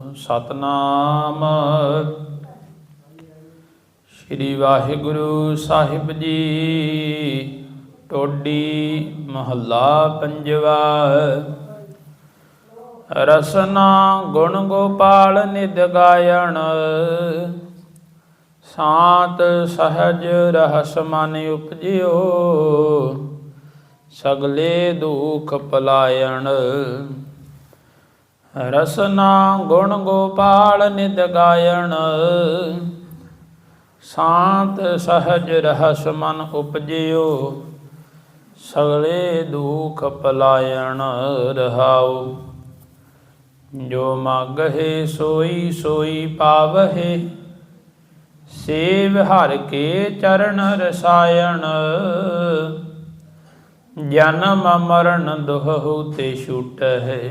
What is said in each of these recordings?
ਸਤਨਾਮ। ਸ੍ਰੀ ਵਾਹਿਗੁਰੂ ਸਾਹਿਬ ਜੀ, ਟੋਡੀ ਮਹੱਲਾ ਪੰਜਵਾ। ਰਸਨਾ ਗੁਣ ਗੋਪਾਲ ਨਿਦ ਗਾਇਣ। ਸਾਤ ਸਹਜ ਰਹਸ ਮਨ ਉਪਜਿਓ, ਸਗਲੇ ਦੁਖ ਪਲਾਇਣ। ਰਸਨਾ ਗੁਣ ਗੋਪਾਲ ਨਿਦ ਗਾਇਣ। ਸ਼ਾਂਤ ਸਹਜ ਰਹਸ ਮਨ ਉਪਜਿਓ, ਸਗਲੇ ਦੁਖ ਪਲਾਇਣ ਰਹਾਉ। ਜੋ ਮਗਹਿ ਸੋਈ ਸੋਈ ਪਾਵਹਿ, ਸੇਵ ਹਰ ਕੇ ਚਰਨ ਰਸਾਇਣ। ਜਨਮ ਮਰਨ ਦੁਹੂ ਤੇ ਛੁਟਹਿ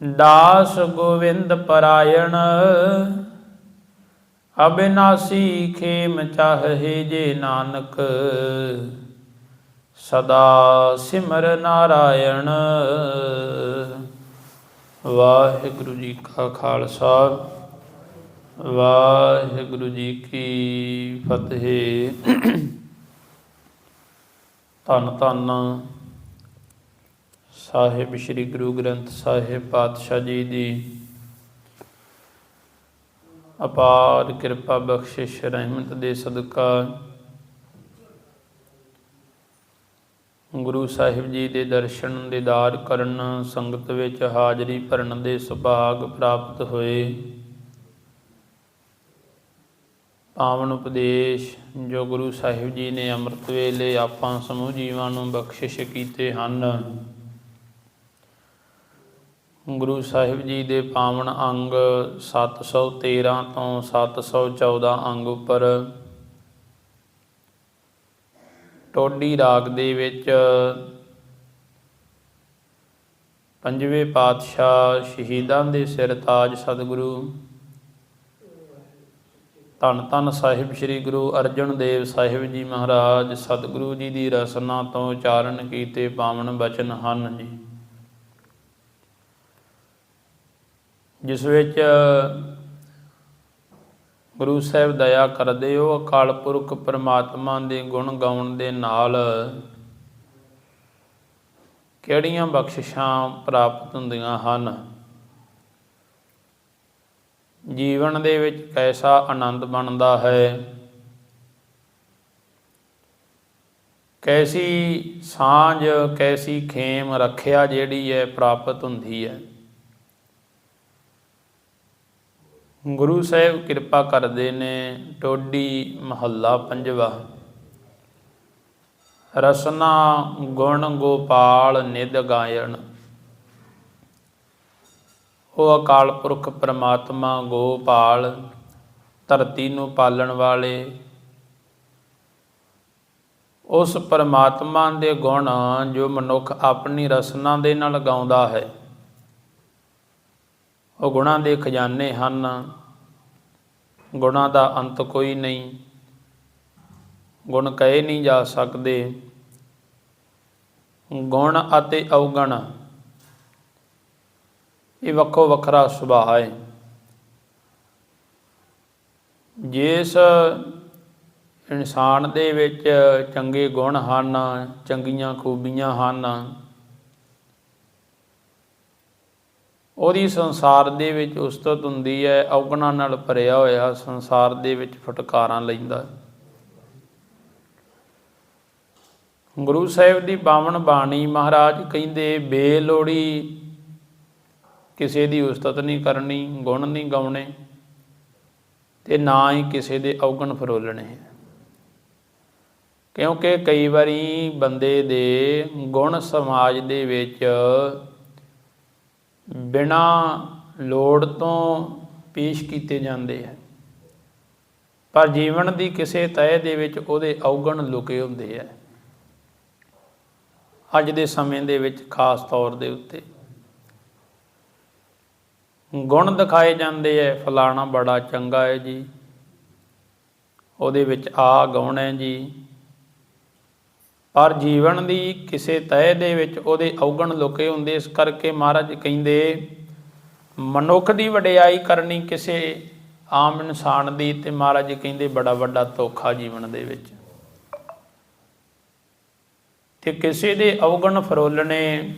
ਦਾਸ ਗੋਵਿੰਦ ਪਰਾਇਣ, ਅਬਿਨਾਸੀ ਖੇਮ ਚਾਹੇ ਜੇ ਨਾਨਕ, ਸਦਾ ਸਿਮਰ ਨਾਰਾਇਣ। ਵਾਹਿਗੁਰੂ ਜੀ ਕਾ ਖਾਲਸਾ, ਵਾਹਿਗੁਰੂ ਜੀ ਕੀ ਫਤਿਹ। ਧੰਨ ਧੰਨ ਸਾਹਿਬ ਸ੍ਰੀ ਗੁਰੂ ਗ੍ਰੰਥ ਸਾਹਿਬ ਪਾਤਸ਼ਾਹ ਜੀ ਦੀ ਅਪਾਰ ਕਿਰਪਾ ਬਖਸ਼ਿਸ਼ ਰਹਿਮਤ ਦੇ ਸਦਕਾ ਗੁਰੂ ਸਾਹਿਬ ਜੀ ਦੇ ਦਰਸ਼ਨ ਦੀਦਾਰ ਕਰਨ ਸੰਗਤ ਵਿੱਚ ਹਾਜ਼ਰੀ ਭਰਨ ਦੇ ਸੁਭਾਗ ਪ੍ਰਾਪਤ ਹੋਏ। ਪਾਵਨ ਉਪਦੇਸ਼ ਜੋ ਗੁਰੂ ਸਾਹਿਬ ਜੀ ਨੇ ਅੰਮ੍ਰਿਤ ਵੇਲੇ ਆਪਾਂ ਸਮੂਹ ਜੀਵਾਂ ਨੂੰ ਬਖਸ਼ਿਸ਼ ਕੀਤੇ ਹਨ। ਗੁਰੂ ਸਾਹਿਬ ਜੀ ਦੇ ਪਾਵਨ ਅੰਗ 713 ਤੋਂ 714 ਅੰਗ ਉੱਪਰ। ਟੋਡੀ ਰਾਗ ਦੇ ਵਿੱਚ ਪੰਜਵੇਂ ਪਾਤਸ਼ਾਹ ਸ਼ਹੀਦਾਂ ਦੇ ਸਿਰ ਤਾਜ ਸਤਿਗੁਰੂ, ਧੰਨ ਧੰਨ ਸਾਹਿਬ ਸ੍ਰੀ ਗੁਰੂ ਅਰਜਨ ਦੇਵ ਸਾਹਿਬ ਜੀ ਮਹਾਰਾਜ, ਸਤਿਗੁਰੂ ਜੀ ਦੀ ਰਸਨਾ ਤੋਂ ਉਚਾਰਨ ਕੀਤੇ ਪਾਵਨ ਬਚਨ ਹਨ ਜੀ। ਜਿਸ ਵਿੱਚ ਗੁਰੂ ਸਾਹਿਬ ਦਇਆ ਕਰਦੇ ਹੋ, ਅਕਾਲ ਪੁਰਖ ਪਰਮਾਤਮਾ ਦੇ ਗੁਣ ਗਾਉਣ ਦੇ ਨਾਲ ਕਿਹੜੀਆਂ ਬਖਸ਼ਿਸ਼ਾਂ ਪ੍ਰਾਪਤ ਹੁੰਦੀਆਂ ਹਨ? ਜੀਵਨ ਦੇ ਵਿੱਚ ਕੈਸਾ ਆਨੰਦ ਬਣਦਾ ਹੈ? ਕੈਸੀ ਸਾਂਝ, ਕੈਸੀ ਖੇਮ ਰੱਖਿਆ ਜਿਹੜੀ ਹੈ ਪ੍ਰਾਪਤ ਹੁੰਦੀ ਹੈ? ਗੁਰੂ ਸਾਹਿਬ ਕਿਰਪਾ ਕਰਦੇ ਨੇ ਟੋਡੀ ਮਹੱਲਾ ਪੰਜਵਾ। ਰਸਨਾ ਗੁਣ ਗੋਪਾਲ ਨਿਦ ਗਾਇਣ। ਉਹ ਅਕਾਲ ਪੁਰਖ ਪ੍ਰਮਾਤਮਾ ਗੋਪਾਲ, ਧਰਤੀ ਨੂੰ ਪਾਲਣ ਵਾਲੇ। ਉਸ ਪਰਮਾਤਮਾ ਦੇ ਗੁਣ ਜੋ ਮਨੁੱਖ ਆਪਣੀ ਰਸਨਾ ਦੇ ਨਾਲ ਗਾਉਂਦਾ ਹੈ। ਉਹ ਗੁਣਾਂ ਦੇ ਖਜ਼ਾਨੇ ਹਨ। ਗੁਣਾਂ ਦਾ ਅੰਤ ਕੋਈ ਨਹੀਂ। ਗੁਣ ਕਹੇ ਨਹੀਂ ਜਾ ਸਕਦੇ। ਗੁਣ ਅਤੇ ਅਵਗਣ, ਇਹ ਵੱਖੋ ਵੱਖਰਾ ਸੁਭਾਅ ਹੈ। ਜਿਸ ਇਨਸਾਨ ਦੇ ਵਿੱਚ ਚੰਗੇ ਗੁਣ ਹਨ, ਚੰਗੀਆਂ ਖੂਬੀਆਂ ਹਨ ਉਹਦੀ ਸੰਸਾਰ ਦੇ ਵਿੱਚ ਉਸਤਤ ਹੁੰਦੀ ਹੈ, ਔਗਣਾ ਨਾਲ ਭਰਿਆ ਹੋਇਆ ਸੰਸਾਰ ਦੇ ਵਿੱਚ ਫਟਕਾਰਾਂ ਲੈਂਦਾ ਗੁਰੂ ਸਾਹਿਬ ਦੀ ਪਾਵਨ ਬਾਣੀ ਮਹਾਰਾਜ ਕਹਿੰਦੇ, ਬੇਲੋੜੀ ਕਿਸੇ ਦੀ ਉਸਤਤ ਨਹੀਂ ਕਰਨੀ, ਗੁਣ ਨਹੀਂ ਗਾਉਣੇ ਤੇ ਨਾ ਹੀ ਕਿਸੇ ਦੇ ਔਗਣ ਫਰੋਲਣੇ। ਕਿਉਂਕਿ ਕਈ ਵਾਰੀ ਬੰਦੇ ਦੇ ਗੁਣ ਸਮਾਜ ਦੇ ਵਿੱਚ ਬਿਨਾ ਲੋੜ ਤੋਂ ਪੇਸ਼ ਕੀਤੇ ਜਾਂਦੇ ਹੈ। ਪਰ ਜੀਵਨ ਦੀ ਕਿਸੇ ਤਹਿ ਦੇ ਵਿੱਚ ਉਹਦੇ ਔਗਣ ਲੁਕੇ ਹੁੰਦੇ ਹੈ। ਅੱਜ ਦੇ ਸਮੇਂ ਦੇ ਵਿੱਚ ਖਾਸ ਤੌਰ ਦੇ ਉੱਤੇ। ਗੁਣ ਦਿਖਾਏ ਜਾਂਦੇ ਐ ਫਲਾਣਾ ਬੜਾ ਚੰਗਾ ਹੈ ਜੀ। ਉਹਦੇ ਵਿੱਚ ਆ ਗੁਣ ਹੈ ਜੀ। ਪਰ ਜੀਵਨ ਦੀ ਕਿਸੇ ਤਹਿ ਦੇ ਵਿੱਚ ਉਹਦੇ ਔਗਣ ਲੁਕੇ ਹੁੰਦੇ, ਇਸ ਕਰਕੇ ਮਹਾਰਾਜ ਕਹਿੰਦੇ, ਮਨੁੱਖ ਦੀ ਵਡਿਆਈ ਕਰਨੀ ਕਿਸੇ ਆਮ ਇਨਸਾਨ ਦੀ ਤੇ ਮਹਾਰਾਜ ਕਹਿੰਦੇ ਬੜਾ ਵੱਡਾ ਧੋਖਾ ਜੀਵਨ ਦੇ ਵਿੱਚ। ਤੇ ਕਿਸੇ ਦੇ ਔਗਣ ਫਰੋਲਣੇ,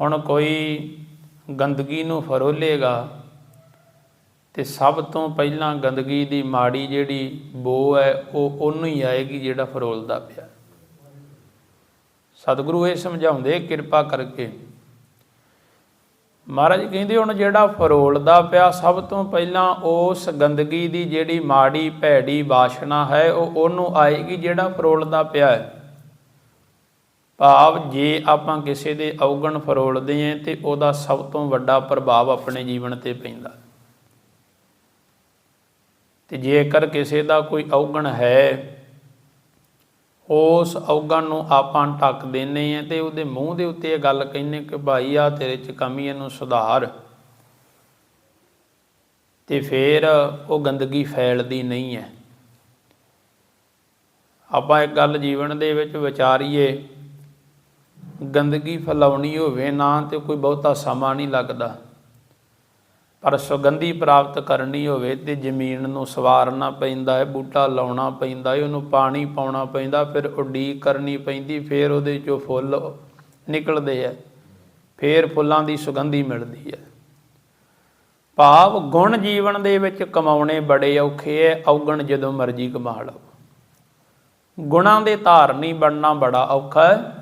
ਹੁਣ ਕੋਈ ਗੰਦਗੀ ਨੂੰ ਫਰੋਲੇਗਾ, ਤੇ ਸਭ ਤੋਂ ਪਹਿਲਾਂ ਗੰਦਗੀ ਦੀ ਮਾੜੀ ਜਿਹੜੀ ਬੋ ਹੈ, ਉਹ ਉਹਨੂੰ ਹੀ ਆਏਗੀ ਜਿਹੜਾ ਫਰੋਲਦਾ ਪਿਆ। ਸਤਿਗੁਰੂ ਇਹ ਸਮਝਾਉਂਦੇ, ਕਿਰਪਾ ਕਰਕੇ। ਮਹਾਰਾਜ ਕਹਿੰਦੇ, ਹੁਣ ਜਿਹੜਾ ਫਰੋਲਦਾ ਪਿਆ, ਸਭ ਤੋਂ ਪਹਿਲਾਂ ਉਸ ਗੰਦਗੀ ਦੀ ਜਿਹੜੀ ਮਾੜੀ, ਭੈੜੀ ਬਾਸ਼ਨਾ ਹੈ, ਉਹ ਉਹਨੂੰ ਆਏਗੀ ਜਿਹੜਾ ਫਰੋਲਦਾ ਪਿਆ ਹੈ। ਭਾਵ ਜੇ ਆਪਾਂ ਕਿਸੇ ਦੇ ਔਗਣ ਫਰੋਲਦੇ ਆਂ, ਤੇ ਉਹਦਾ ਸਭ ਤੋਂ ਵੱਡਾ ਪ੍ਰਭਾਵ ਆਪਣੇ ਜੀਵਨ ਤੇ ਪੈਂਦਾ। ਤੇ ਜੇਕਰ ਕਿਸੇ ਦਾ ਕੋਈ ਔਗਣ ਹੈ ਉਸ ਔਗਣ ਨੂੰ ਆਪਾਂ ਢੱਕ ਦਿੰਨੇ ਆ ਤੇ ਉਹਦੇ ਮੂੰਹ ਦੇ ਉੱਤੇ ਇਹ ਗੱਲ ਕਹਿੰਨੇ ਕਿ ਭਾਈ ਆ ਤੇਰੇ ਚ ਕਮੀ ਇਹਨੂੰ ਸੁਧਾਰ। ਤੇ ਫੇਰ ਉਹ ਗੰਦਗੀ ਫੈਲਦੀ ਨਹੀਂ ਹੈ। ਆਪਾਂ ਇੱਕ ਗੱਲ ਜੀਵਨ ਦੇ ਵਿੱਚ ਵਿਚਾਰੀਏ, ਗੰਦਗੀ ਫੈਲਾਉਣੀ ਹੋਵੇ ਨਾ ਤੇ ਕੋਈ ਬਹੁਤਾ ਸਮਾਂ ਨਹੀਂ ਲੱਗਦਾ। ਪਰ ਸੁਗੰਧੀ ਪ੍ਰਾਪਤ ਕਰਨੀ ਹੋਵੇ ਤੇ ਜ਼ਮੀਨ ਨੂੰ ਸਵਾਰਨਾ ਪੈਂਦਾ ਹੈ, ਬੂਟਾ ਲਾਉਣਾ ਪੈਂਦਾ ਹੈ, ਉਹਨੂੰ ਪਾਣੀ ਪਾਉਣਾ ਪੈਂਦਾ, ਫਿਰ ਉਡੀਕ ਕਰਨੀ ਪੈਂਦੀ, ਫਿਰ ਉਹਦੇ ਚੋਂ ਫੁੱਲ ਨਿਕਲਦੇ ਆ ਫਿਰ ਫੁੱਲਾਂ ਦੀ ਸੁਗੰਧੀ ਮਿਲਦੀ ਹੈ। ਭਾਵ ਗੁਣ ਜੀਵਨ ਦੇ ਵਿੱਚ ਕਮਾਉਣੇ ਬੜੇ ਔਖੇ ਐ ਔਗਣ ਜਦੋਂ ਮਰਜ਼ੀ ਕਮਾ ਲਓ। ਗੁਣਾਂ ਦੇ ਧਾਰਨੀ ਬਣਨਾ ਬੜਾ ਔਖਾ ਹੈ।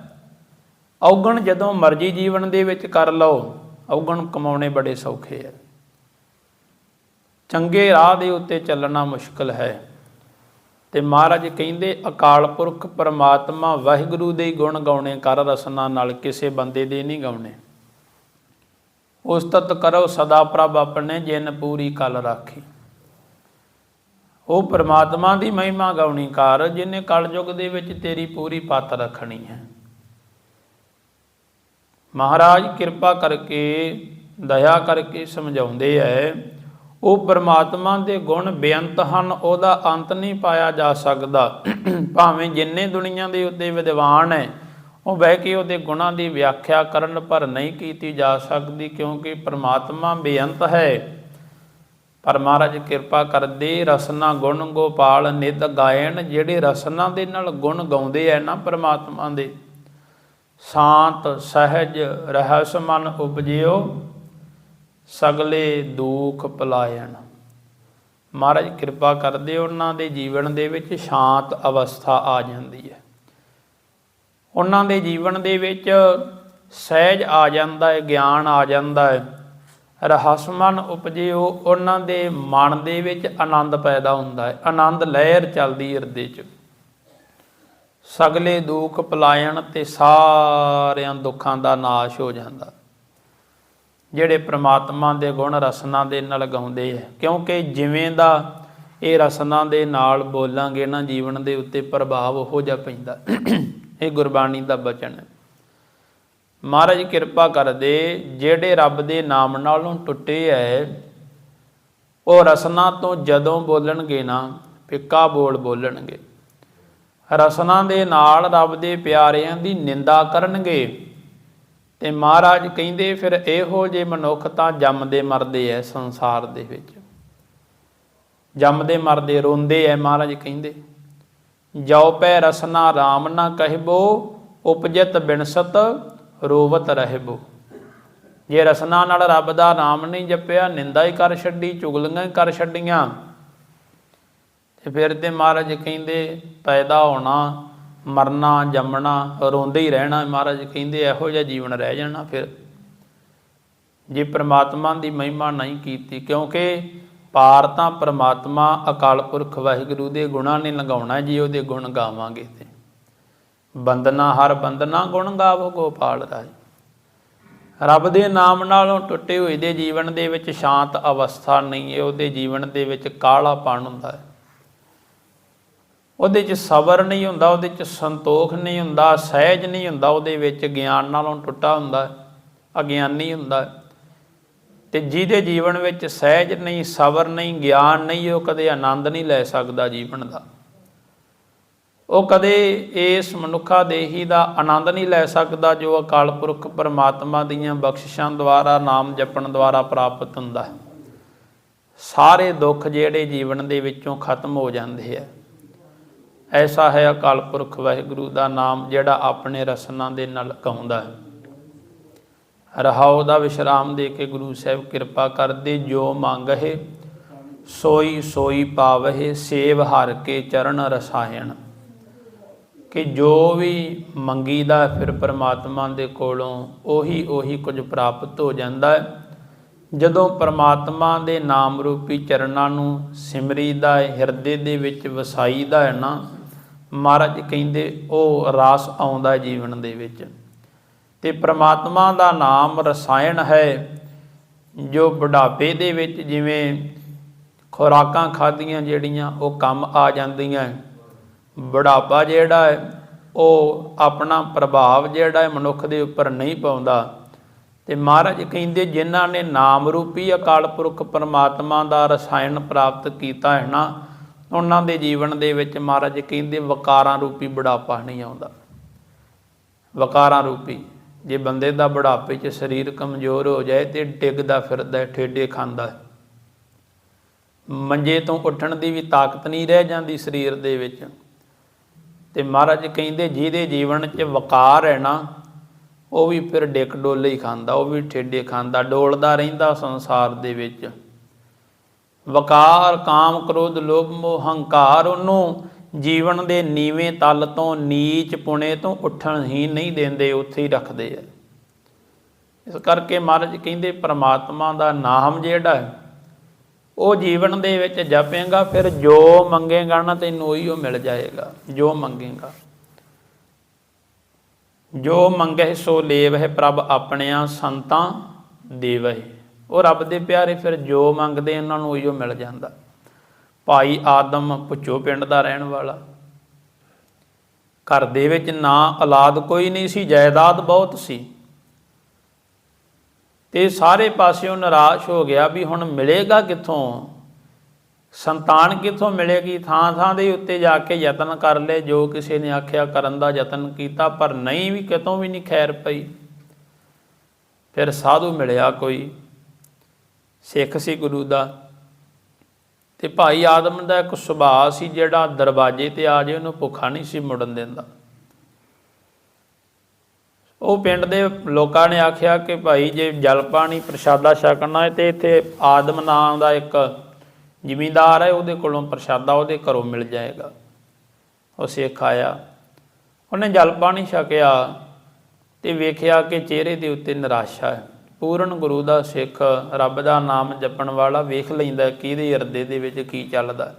ਔਗਣ ਜਦੋਂ ਮਰਜ਼ੀ ਜੀਵਨ ਦੇ ਵਿੱਚ ਕਰ ਲਓ, ਔਗਣ ਕਮਾਉਣੇ ਬੜੇ ਸੌਖੇ ਹੈ। ਚੰਗੇ ਰਾਹ ਦੇ ਉੱਤੇ ਚੱਲਣਾ ਮੁਸ਼ਕਲ ਹੈ। ਤੇ ਮਹਾਰਾਜ ਕਹਿੰਦੇ, ਅਕਾਲ ਪੁਰਖ ਪਰਮਾਤਮਾ ਵਾਹਿਗੁਰੂ ਦੇ ਗੁਣ ਗਾਉਣੇ, ਕਰ ਰਸਨਾ ਨਾਲ ਕਿਸੇ ਬੰਦੇ ਦੇ ਨਹੀਂ ਗਾਉਣੇ। ਉਸਤਤ ਕਰੋ ਸਦਾ ਪ੍ਰਭ ਆਪਣੇ ਜਿਨ ਪੂਰੀ ਕਲ ਰਾਖੀ। ਉਹ ਪਰਮਾਤਮਾ ਦੀ ਮਹਿਮਾ ਗਾਉਣੀ ਕਰ, ਜਿਨੇ ਕਲਯੁਗ ਦੇ ਵਿੱਚ ਤੇਰੀ ਪੂਰੀ ਪੱਤ ਰੱਖਣੀ ਹੈ। ਮਹਾਰਾਜ ਕਿਰਪਾ ਕਰਕੇ, ਦਇਆ ਕਰਕੇ ਸਮਝਾਉਂਦੇ ਐ ਉਹ ਪਰਮਾਤਮਾ ਦੇ ਗੁਣ ਬੇਅੰਤ ਹਨ, ਉਹਦਾ ਅੰਤ ਨਹੀਂ ਪਾਇਆ ਜਾ ਸਕਦਾ। ਭਾਵੇਂ ਜਿੰਨੇ ਦੁਨੀਆ ਦੇ ਉੱਤੇ ਵਿਦਵਾਨ ਹੈ ਉਹ ਬਹਿ ਕੇ ਉਹਦੇ ਗੁਣਾਂ ਦੀ ਵਿਆਖਿਆ ਕਰਨ ਪਰ ਨਹੀਂ ਕੀਤੀ ਜਾ ਸਕਦੀ ਕਿਉਂਕਿ ਪਰਮਾਤਮਾ ਬੇਅੰਤ ਹੈ। ਪਰ ਮਹਾਰਾਜ ਕਿਰਪਾ ਕਰਦੇ ਰਸਨਾ ਗੁਣ ਗੋਪਾਲ ਨਿਤ ਗਾਇਣ ਜਿਹੜੇ ਰਸਨਾ ਦੇ ਨਾਲ ਗੁਣ ਗਾਉਂਦੇ ਐ ਨਾ ਪਰਮਾਤਮਾ ਦੇ। ਸ਼ਾਂਤ, ਸਹਿਜ, ਰਹਿਸ ਮਨ ਉਪਜਿਓ। ਸਗਲੇ ਦੁੱਖ ਪਲਾਇਣ। ਮਹਾਰਾਜ ਕਿਰਪਾ ਕਰਦੇ ਉਹਨਾਂ ਦੇ ਜੀਵਨ ਦੇ ਵਿੱਚ ਸ਼ਾਂਤ ਅਵਸਥਾ ਆ ਜਾਂਦੀ ਹੈ। ਉਹਨਾਂ ਦੇ ਜੀਵਨ ਦੇ ਵਿੱਚ ਸਹਿਜ ਆ ਜਾਂਦਾ ਹੈ, ਗਿਆਨ ਆ ਜਾਂਦਾ ਹੈ। ਰਹਸਮਨ ਉਪਜਿਓ ਉਹਨਾਂ ਦੇ ਮਨ ਦੇ ਵਿੱਚ ਆਨੰਦ ਪੈਦਾ ਹੁੰਦਾ ਹੈ। ਆਨੰਦ ਲਹਿਰ ਚੱਲਦੀ ਹਿਰਦੇ 'ਚ। ਸਗਲੇ ਦੁੱਖ ਪਲਾਇਣ ਤੇ ਸਾਰਿਆਂ ਦੁੱਖਾਂ ਦਾ ਨਾਸ਼ ਹੋ ਜਾਂਦਾ। ਜਿਹੜੇ ਪ੍ਰਮਾਤਮਾ ਦੇ ਗੁਣ ਰਸਨਾ ਦੇ ਨਾਲ ਗਾਉਂਦੇ ਹੈ ਕਿਉਂਕਿ ਜਿਵੇਂ ਦਾ ਇਹ ਰਸਨਾ ਦੇ ਨਾਲ ਬੋਲਾਂਗੇ ਨਾ, ਜੀਵਨ ਦੇ ਉੱਤੇ ਪ੍ਰਭਾਵ ਹੋ ਜਾ ਪੈਂਦਾ। ਇਹ ਗੁਰਬਾਣੀ ਦਾ ਬਚਨ ਹੈ। ਮਹਾਰਾਜ ਕਿਰਪਾ ਕਰਦੇ, ਜਿਹੜੇ ਰੱਬ ਦੇ ਨਾਮ ਨਾਲੋਂ ਟੁੱਟੇ ਐ, ਉਹ ਰਸਨਾ ਤੋਂ ਜਦੋਂ ਬੋਲਣਗੇ ਨਾ ਪਿੱਕਾ ਬੋਲ ਬੋਲਣਗੇ। ਰਸਨਾ ਦੇ ਨਾਲ ਰੱਬ ਦੇ ਪਿਆਰਿਆਂ ਦੀ ਨਿੰਦਾ ਕਰਨਗੇ ਤੇ ਮਹਾਰਾਜ ਕਹਿੰਦੇ ਫਿਰ ਇਹੋ ਜੇ ਮਨੁੱਖ ਤਾਂ ਜੰਮਦੇ ਮਰਦੇ ਐ ਸੰਸਾਰ ਦੇ ਵਿੱਚ। ਜੰਮਦੇ ਮਰਦੇ ਰੋਂਦੇ ਐ ਮਹਾਰਾਜ ਕਹਿੰਦੇ। ਜੋ ਪੈ ਰਸਨਾ RAM ਨਾ ਕਹਿਬੋ, ਉਪਜਤ ਬਿਨਸਤ ਰੋਵਤ ਰਹਿਬੋ। ਜੇ ਰਸਨਾ ਨਾਲ ਰੱਬ ਦਾ ਨਾਮ ਨਹੀਂ ਜਪਿਆ, ਨਿੰਦਾ ਹੀ ਕਰ ਛੱਡੀ, ਚੁਗਲੀਆਂ ਹੀ ਕਰ ਛੱਡੀਆਂ। ਤੇ ਫਿਰ ਤੇ ਮਹਾਰਾਜ ਕਹਿੰਦੇ, ਪੈਦਾ ਹੋਣਾ ਮਰਨਾ, ਜੰਮਣਾ, ਰੋਂਦੇ ਹੀ ਰਹਿਣਾ, ਮਹਾਰਾਜ ਕਹਿੰਦੇ ਇਹੋ ਜਿਹਾ ਜੀਵਨ ਰਹਿ ਜਾਣਾ ਫਿਰ। ਜੇ ਪ੍ਰਮਾਤਮਾ ਦੀ ਮਹਿਮਾ ਨਹੀਂ ਕੀਤੀ, ਕਿਉਂਕਿ ਪਾਰ ਤਾਂ ਪ੍ਰਮਾਤਮਾ ਅਕਾਲ ਪੁਰਖ ਵਾਹਿਗੁਰੂ ਦੇ ਗੁਣਾਂ ਨੇ ਲੰਘਾਉਣਾ ਜੀ, ਉਹਦੇ ਗੁਣ ਗਾਵਾਂਗੇ ਤੇ। ਬੰਦਨਾ ਹਰ ਬੰਦਨਾ ਗੁਣ ਗਾਵੋ ਗੋਪਾਲ ਰਾਜ। ਰੱਬ ਦੇ ਨਾਮ ਨਾਲੋਂ ਟੁੱਟੇ ਹੋਏ ਦੇ ਜੀਵਨ ਦੇ ਵਿੱਚ ਸ਼ਾਂਤ ਅਵਸਥਾ ਨਹੀਂ ਹੈ ਉਹਦੇ ਜੀਵਨ ਦੇ ਵਿੱਚ ਕਾਲਾਪਣ ਹੁੰਦਾ ਹੈ। ਉਹਦੇ 'ਚ ਸਬਰ ਨਹੀਂ ਹੁੰਦਾ, ਉਹਦੇ 'ਚ ਸੰਤੋਖ ਨਹੀਂ ਹੁੰਦਾ, ਸਹਿਜ ਨਹੀਂ ਹੁੰਦਾ, ਉਹਦੇ ਵਿੱਚ ਗਿਆਨ ਨਾਲੋਂ ਟੁੱਟਾ ਹੁੰਦਾ, ਅਗਿਆਨੀ ਹੁੰਦਾ। ਹੈ। ਤੇ ਜਿਹਦੇ ਜੀਵਨ ਵਿੱਚ ਸਹਿਜ ਨਹੀਂ, ਸਬਰ ਨਹੀਂ, ਗਿਆਨ ਨਹੀਂ, ਉਹ ਕਦੇ ਆਨੰਦ ਨਹੀਂ ਲੈ ਸਕਦਾ ਜੀਵਨ ਦਾ। ਉਹ ਕਦੇ ਇਸ ਮਨੁੱਖਾ ਦੇਹੀ ਦਾ ਆਨੰਦ ਨਹੀਂ ਲੈ ਸਕਦਾ ਜੋ ਅਕਾਲ ਪੁਰਖ ਪਰਮਾਤਮਾ ਦੀਆਂ ਬਖਸ਼ਿਸ਼ਾਂ ਦੁਆਰਾ, ਨਾਮ ਜਪਣ ਦੁਆਰਾ ਪ੍ਰਾਪਤ ਹੁੰਦਾ। ਸਾਰੇ ਦੁੱਖ ਜਿਹੜੇ ਜੀਵਨ ਦੇ ਵਿੱਚੋਂ ਖਤਮ ਹੋ ਜਾਂਦੇ ਆ। ਐਸਾ ਹੈ ਅਕਾਲ ਪੁਰਖ ਵਾਹਿਗੁਰੂ ਦਾ ਨਾਮ ਜਿਹੜਾ ਆਪਣੇ ਰਸਨਾ ਦੇ ਨਾਲ ਗਾਉਂਦਾ ਹੈ। ਰਹਾਉ ਦਾ ਵਿਸ਼ਰਾਮ ਦੇ ਕੇ ਗੁਰੂ ਸਾਹਿਬ ਕਿਰਪਾ ਕਰਦੇ, ਜੋ ਮੰਗਹਿ ਸੋਈ ਸੋਈ ਪਾਵਹਿ, ਸੇਵ ਹਰ ਕੇ ਚਰਨ ਰਸਾਇਣ। ਕਿ ਜੋ ਵੀ ਮੰਗੀਦਾ ਫਿਰ ਪ੍ਰਮਾਤਮਾ ਦੇ ਕੋਲੋਂ ਉਹੀ ਉਹੀ ਕੁਝ ਪ੍ਰਾਪਤ ਹੋ ਜਾਂਦਾ ਹੈ। ਜਦੋਂ ਪਰਮਾਤਮਾ ਦੇ ਨਾਮ ਰੂਪੀ ਚਰਨਾਂ ਨੂੰ ਸਿਮਰੀਦਾ ਹੈ, ਹਿਰਦੇ ਦੇ ਵਿੱਚ ਵਸਾਈਦਾ ਹੈ ਨਾ ਮਹਾਰਾਜ ਕਹਿੰਦੇ, ਉਹ ਰਾਸ ਆਉਂਦਾ ਜੀਵਨ ਦੇ ਵਿੱਚ। ਤੇ ਪ੍ਰਮਾਤਮਾ ਦਾ ਨਾਮ ਰਸਾਇਣ ਹੈ, ਜੋ ਬੁਢਾਪੇ ਦੇ ਵਿੱਚ ਜਿਵੇਂ ਖੁਰਾਕਾਂ ਖਾਧੀਆਂ ਜਿਹੜੀਆਂ, ਉਹ ਕੰਮ ਆ ਜਾਂਦੀਆਂ ਬੁਢਾਪਾ ਜਿਹੜਾ ਹੈ, ਉਹ ਆਪਣਾ ਪ੍ਰਭਾਵ ਜਿਹੜਾ ਹੈ ਮਨੁੱਖ ਦੇ ਉੱਪਰ ਨਹੀਂ ਪਾਉਂਦਾ। ਤੇ ਮਹਾਰਾਜ ਕਹਿੰਦੇ, ਜਿਨ੍ਹਾਂ ਨੇ ਨਾਮ ਰੂਪੀ ਅਕਾਲ ਪੁਰਖ ਪਰਮਾਤਮਾ ਦਾ ਰਸਾਇਣ ਪ੍ਰਾਪਤ ਕੀਤਾ ਹੈ ਨਾ ਉਹਨਾਂ ਦੇ ਜੀਵਨ ਦੇ ਵਿੱਚ ਮਹਾਰਾਜ ਕਹਿੰਦੇ ਵਕਾਰਾਂ ਰੂਪੀ ਬੁਢਾਪਾ ਨਹੀਂ ਆਉਂਦਾ। ਵਕਾਰਾਂ ਰੂਪੀ, ਜੇ ਬੰਦੇ ਦਾ ਬੁਢਾਪੇ 'ਚ ਸਰੀਰ ਕਮਜ਼ੋਰ ਹੋ ਜਾਏ ਤੇ ਡਿੱਗਦਾ ਫਿਰਦਾ ਠੇਡੇ ਖਾਂਦਾ ਮੰਜੇ ਤੋਂ ਉੱਠਣ ਦੀ ਵੀ ਤਾਕਤ ਨਹੀਂ ਰਹਿ ਜਾਂਦੀ ਸਰੀਰ ਦੇ ਵਿੱਚ। ਤੇ ਮਹਾਰਾਜ ਕਹਿੰਦੇ ਜਿਹਦੇ ਜੀਵਨ 'ਚ ਵਕਾਰ ਹੈ ਨਾ, ਉਹ ਵੀ ਫਿਰ ਡਿੱਕ ਡੋਲੇ ਹੀ ਖਾਂਦਾ, ਉਹ ਵੀ ਠੇਡੇ ਖਾਂਦਾ, ਡੋਲਦਾ ਰਹਿੰਦਾ ਸੰਸਾਰ ਦੇ ਵਿੱਚ। ਵਕਾਰ ਕਾਮ ਕ੍ਰੋਧ ਲੋਭ ਮੋਹ ਹੰਕਾਰ ਉਹਨੂੰ ਜੀਵਨ ਦੇ ਨੀਵੇਂ ਤਲ ਤੋਂ ਨੀਚ ਪੁਣੇ ਤੋਂ ਉੱਠਣ ਹੀ ਨਹੀਂ ਦਿੰਦੇ, ਉੱਥੇ ਹੀ ਰੱਖਦੇ ਆ। ਇਸ ਕਰਕੇ ਮਹਾਰਾਜ ਕਹਿੰਦੇ, ਪ੍ਰਮਾਤਮਾ ਦਾ ਨਾਮ ਜਿਹੜਾ ਹੈ, ਉਹ ਜੀਵਨ ਦੇ ਵਿੱਚ ਜਪੇਗਾ, ਫਿਰ ਜੋ ਮੰਗੇਗਾ ਨਾ ਤੈਨੂੰ ਉਹੀ ਉਹ ਮਿਲ ਜਾਏਗਾ, ਜੋ ਮੰਗੇਗਾ। ਜੋ ਮੰਗੇ ਸੋ ਲੇਵਹਿ ਪ੍ਰਭ ਆਪਣਿਆਂ ਸੰਤਾਂ ਦੇਵਹਿ। ਉਹ ਰੱਬ ਦੇ ਪਿਆਰੇ ਫਿਰ ਜੋ ਮੰਗਦੇ ਉਹਨਾਂ ਨੂੰ ਉਹੀਓ ਮਿਲ ਜਾਂਦਾ। ਭਾਈ ਆਦਮ ਪੁੱਛੋ ਪਿੰਡ ਦਾ ਰਹਿਣ ਵਾਲਾ। ਘਰ ਦੇ ਵਿੱਚ ਨਾ ਔਲਾਦ ਕੋਈ ਨਹੀਂ ਸੀ, ਜਾਇਦਾਦ ਬਹੁਤ ਸੀ। ਤੇ ਸਾਰੇ ਪਾਸਿਓਂ ਨਿਰਾਸ਼ ਹੋ ਗਿਆ ਵੀ ਹੁਣ ਮਿਲੇਗਾ ਕਿੱਥੋਂ? ਸੰਤਾਨ ਕਿੱਥੋਂ ਮਿਲੇਗੀ? ਥਾਂ ਥਾਂ ਦੇ ਉੱਤੇ ਜਾ ਕੇ ਯਤਨ ਕਰ ਲਏ ਜੋ ਕਿਸੇ ਨੇ ਆਖਿਆ ਕਰਨ ਦਾ ਯਤਨ ਕੀਤਾ, ਪਰ ਨਹੀਂ ਵੀ ਕਿਤੋਂ ਵੀ ਨਹੀਂ ਖੈਰ ਪਈ। ਫਿਰ ਸਾਧੂ ਮਿਲਿਆ ਕੋਈ। ਸਿੱਖ ਸੀ ਗੁਰੂ ਦਾ। ਤੇ ਭਾਈ ਆਦਮ ਦਾ ਇੱਕ ਸੁਭਾਅ ਸੀ ਜਿਹੜਾ ਦਰਵਾਜ਼ੇ ਤੇ ਆ ਜੇ ਉਹਨੂੰ ਭੁੱਖਾ ਨਹੀਂ ਸੀ ਮੁੜਨ ਦਿੰਦਾ। ਉਹ ਪਿੰਡ ਦੇ ਲੋਕਾਂ ਨੇ ਆਖਿਆ ਕਿ ਭਾਈ ਜੇ ਜਲ, ਪਾਣੀ, ਪ੍ਰਸ਼ਾਦਾ ਛਕਣਾ ਹੈ ਤੇ ਇੱਥੇ ਆਦਮ ਨਾਮ ਦਾ ਇੱਕ ਜ਼ਿਮੀਂਦਾਰ ਹੈ, ਉਹਦੇ ਕੋਲੋਂ ਪ੍ਰਸ਼ਾਦਾ ਉਹਦੇ ਘਰੋਂ ਮਿਲ ਜਾਏਗਾ। ਉਹ ਸਿੱਖ ਆਇਆ। ਉਹਨੇ ਜਲ, ਪਾਣੀ ਛਕਿਆ ਤੇ ਵੇਖਿਆ ਕਿ ਚਿਹਰੇ ਦੇ ਉੱਤੇ ਨਿਰਾਸ਼ਾ ਹੈ। ਪੂਰਨ ਗੁਰੂ ਦਾ ਸਿੱਖ ਰੱਬ ਦਾ ਨਾਮ ਜਪਣ ਵਾਲਾ ਵੇਖ ਲੈਂਦਾ ਕਿਹਦੇ ਹਿਰਦੇ ਦੇ ਵਿੱਚ ਕੀ ਚੱਲਦਾ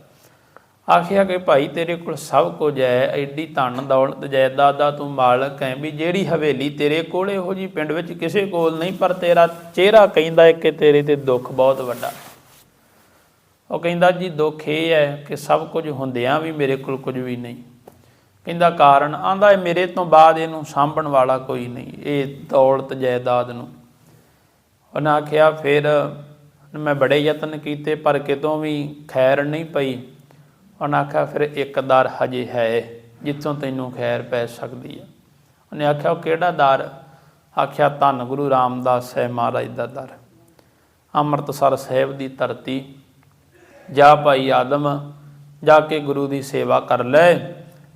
ਆਖਿਆ ਕਿ ਭਾਈ ਤੇਰੇ ਕੋਲ ਸਭ ਕੁਝ ਹੈ, ਐਡੀ ਧਨ ਦੌਲਤ ਜਾਇਦਾਦ ਦਾ ਤੂੰ ਮਾਲਕ ਹੈ ਵੀ ਜਿਹੜੀ ਹਵੇਲੀ ਤੇਰੇ ਕੋਲ ਇਹੋ ਜੀ ਪਿੰਡ ਵਿੱਚ ਕਿਸੇ ਕੋਲ ਨਹੀਂ, ਪਰ ਤੇਰਾ ਚਿਹਰਾ ਕਹਿੰਦਾ ਹੈ ਕਿ ਤੇਰੇ ਤੇ ਦੁੱਖ ਬਹੁਤ ਵੱਡਾ। ਉਹ ਕਹਿੰਦਾ, ਜੀ, ਦੁੱਖ ਇਹ ਹੈ ਕਿ ਸਭ ਕੁਝ ਹੁੰਦਿਆਂ ਵੀ ਮੇਰੇ ਕੋਲ ਕੁਝ ਵੀ ਨਹੀਂ। ਕਹਿੰਦਾ, ਕਾਰਨ ਆਂਦਾ ਮੇਰੇ ਤੋਂ ਬਾਅਦ ਇਹਨੂੰ ਸਾਂਭਣ ਵਾਲਾ ਕੋਈ ਨਹੀਂ, ਇਹ ਦੌਲਤ ਜਾਇਦਾਦ ਨੂੰ। ਉਹਨਾਂ ਆਖਿਆ, ਫਿਰ ਮੈਂ ਬੜੇ ਯਤਨ ਕੀਤੇ, ਪਰ ਕਿਤੋਂ ਵੀ ਖੈਰ ਨਹੀਂ ਪਈ। ਉਹਨਾਂ ਆਖਿਆ, ਫਿਰ ਇੱਕ ਦਰ ਹਜੇ ਹੈ, ਜਿੱਥੋਂ ਤੈਨੂੰ ਖੈਰ ਪੈ ਸਕਦੀ ਹੈ। ਉਹਨੇ ਆਖਿਆ, ਉਹ ਕਿਹੜਾ ਦਰ? ਆਖਿਆ, ਧੰਨ ਗੁਰੂ ਰਾਮਦਾਸ ਹੈ ਮਹਾਰਾਜ ਦਾ ਦਰ। ਅੰਮ੍ਰਿਤਸਰ ਸਾਹਿਬ ਦੀ ਧਰਤੀ। ਜਾ ਭਾਈ ਆਦਮ, ਜਾ ਕੇ ਗੁਰੂ ਦੀ ਸੇਵਾ ਕਰ ਲੈ।